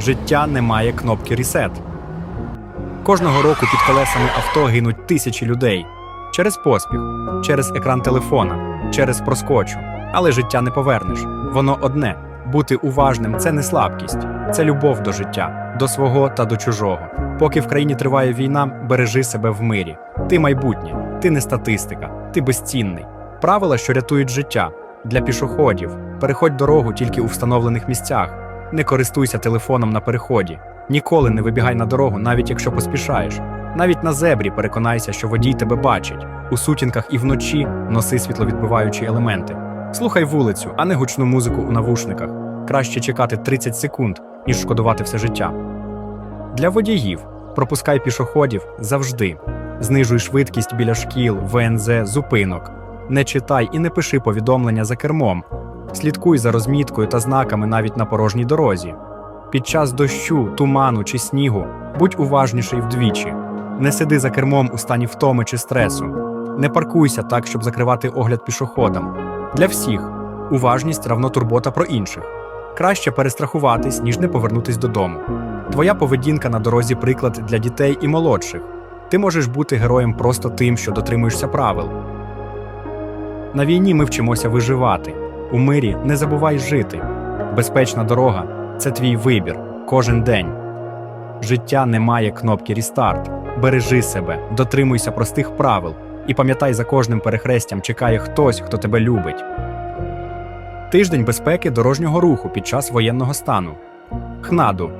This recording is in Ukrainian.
Життя не має кнопки ресет. Кожного року під колесами авто гинуть тисячі людей через поспіх, через екран телефона, через проскочу. Але життя не повернеш. Воно одне. Бути уважним це не слабкість, це любов до життя, до свого та до чужого. Поки в країні триває війна, бережи себе в мирі. Ти майбутнє, ти не статистика, ти безцінний. Правила, що рятують життя для пішоходів. Переходь дорогу тільки у встановлених місцях. Не користуйся телефоном на переході. Ніколи не вибігай на дорогу, навіть якщо поспішаєш. Навіть на зебрі переконайся, що водій тебе бачить. У сутінках і вночі носи світловідбиваючі елементи. Слухай вулицю, а не гучну музику у навушниках. Краще чекати 30 секунд, ніж шкодувати все життя. Для водіїв пропускай пішоходів завжди. Знижуй швидкість біля шкіл, ВНЗ, зупинок. Не читай і не пиши повідомлення за кермом. Слідкуй за розміткою та знаками навіть на порожній дорозі. Під час дощу, туману чи снігу будь уважніший вдвічі. Не сиди за кермом у стані втоми чи стресу. Не паркуйся так, щоб закривати огляд пішоходам. Для всіх уважність равно турбота про інших. Краще перестрахуватись, ніж не повернутись додому. Твоя поведінка на дорозі приклад для дітей і молодших. Ти можеш бути героєм просто тим, що дотримуєшся правил. На війні ми вчимося виживати. У мирі не забувай жити. Безпечна дорога це твій вибір кожен день. Життя не має кнопки рестарт. Бережи себе, дотримуйся простих правил і пам'ятай, за кожним перехрестям чекає хтось, хто тебе любить. Тиждень безпеки дорожнього руху під час воєнного стану. ХНАДу